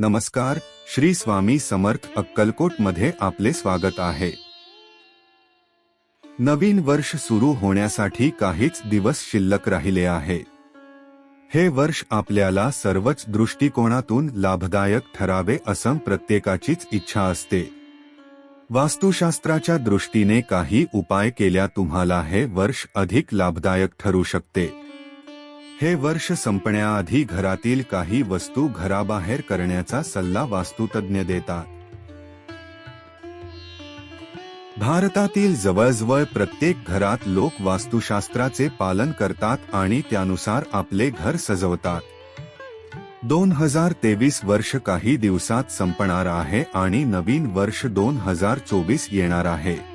नमस्कार श्री स्वामी समर्थ अक्कलकोटमध्ये आपले स्वागत आहे. नवीन वर्ष सुरू होण्यासाठी काहीच दिवस शिल्लक राहिले आहे. हे वर्ष आपल्याला सर्वच दृष्टिकोनातून लाभदायक ठरावे असं प्रत्येकाचीच इच्छा असते. वास्तुशास्त्राच्या दृष्टीने काही उपाय केल्या तुम्हाला हे वर्ष अधिक लाभदायक ठरू शकते. हे वर्ष संपण्याआधी घरातील काही वस्तू घराबाहेर करण्याचा सल्ला वास्तुतज्ञ देतात. भारतातील जवळजवळ प्रत्येक घरात लोक वास्तुशास्त्राचे पालन करतात आणि त्यानुसार आपले घर सजवतात. दोन हजार तेवीस वर्ष काही दिवसात संपणार आहे आणि नवीन वर्ष दोन हजार चोवीस येणार आहे.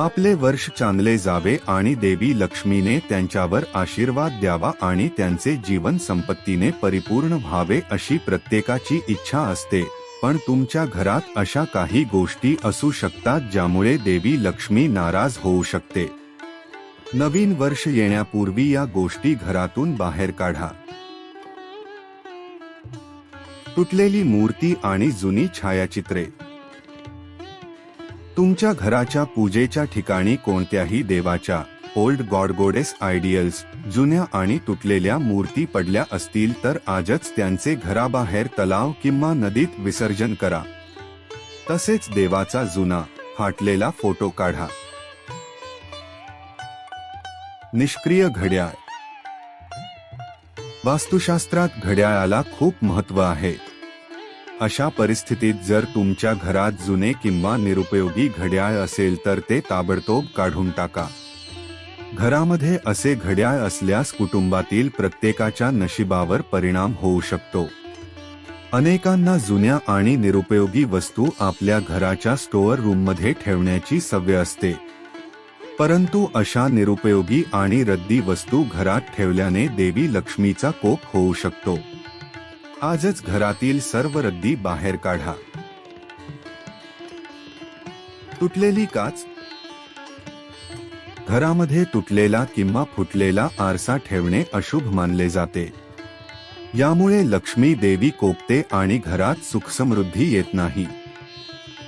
आपले वर्ष चांगले जावे आणि देवी लक्ष्मीने त्यांच्यावर आशीर्वाद द्यावा आणि त्यांचे जीवन संपत्तीने परिपूर्ण व्हावे अशी प्रत्येकाची इच्छा असते. पण तुमच्या घरात अशा काही गोष्टी असू शकतात ज्यामुळे देवी लक्ष्मी नाराज होऊ शकते. नवीन वर्ष येण्यापूर्वी या गोष्टी घरातून बाहेर काढा. तुटलेली मूर्ती आणि जुनी छायाचित्रे. तुमच्या घराच्या पूजेच्या ठिकाणी कोणत्याही देवाच्या ओल्ड गॉड गोडेस आयडियल्स जुन्या आणि तुटलेल्या मूर्ती पडल्या असतील तर आजच त्यांचे घराबाहेर तलाव किंवा नदीत विसर्जन करा. तसेच देवाचा जुना फाटलेला फोटो काढा. निष्क्रिय घड्याळ. वास्तुशास्त्रात घड्याळाला खूप महत्त्व आहे. अशा परिस्थितीत जर तुमच्या घरात जुने किंवा निरुपयोगी घड्याळ असेल तर ते ताबडतोब काढून टाका. घरामध्ये असे घड्याळ असल्यास कुटुंबातील प्रत्येकाच्या नशिबावर परिणाम होऊ शकतो. अनेकांना जुन्या आणि निरुपयोगी वस्तू आपल्या घराच्या स्टोअर रूममध्ये ठेवण्याची सवय असते. परंतु अशा निरुपयोगी आणि रद्दी वस्तू घरात ठेवल्याने देवी लक्ष्मीचा कोप होऊ शकतो. आजच घरातील सर्व रद्दी बाहेर काढा. तुटलेली काच. घरामध्ये तुटलेला किंवा फुटलेला आरसा ठेवणे अशुभ मानले जाते. यामुळे लक्ष्मी देवी कोपते आणि घरात सुखसमृद्धी येत नाही.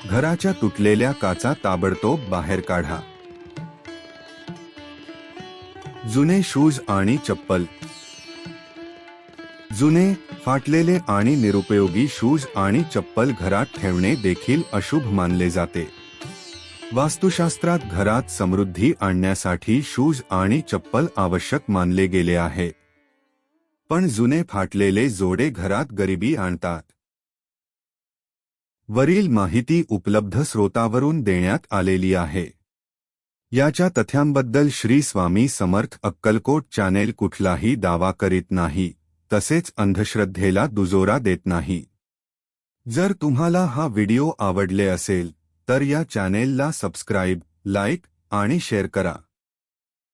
घराच्या तुटलेल्या काचा ताबडतोब बाहेर काढा. जुने शूज आणि चप्पल. जुने फाटलेले आणि निरुपयोगी शूज आणि चप्पल घरात ठेवणे देखील अशुभ मानले जाते. वास्तुशास्त्रात घरात समृद्धी आणण्यासाठी शूज आणि चप्पल आवश्यक मानले गेले आहे. पण जुने फाटलेले जोडे घरात गरिबी आणतात. वरील माहिती उपलब्ध स्रोतावरून देण्यात आलेली आहे. याच्या तथ्यांबद्दल श्री स्वामी समर्थ अक्कलकोट चॅनेल कुठलाही दावा करीत नाही. तसेच अंधश्रद्धेला दुजोरा देत नाही. जर तुम्हाला हा व्हिडिओ आवडले असेल तर या चॅनेलला सबस्क्राईब लाईक आणि शेअर करा.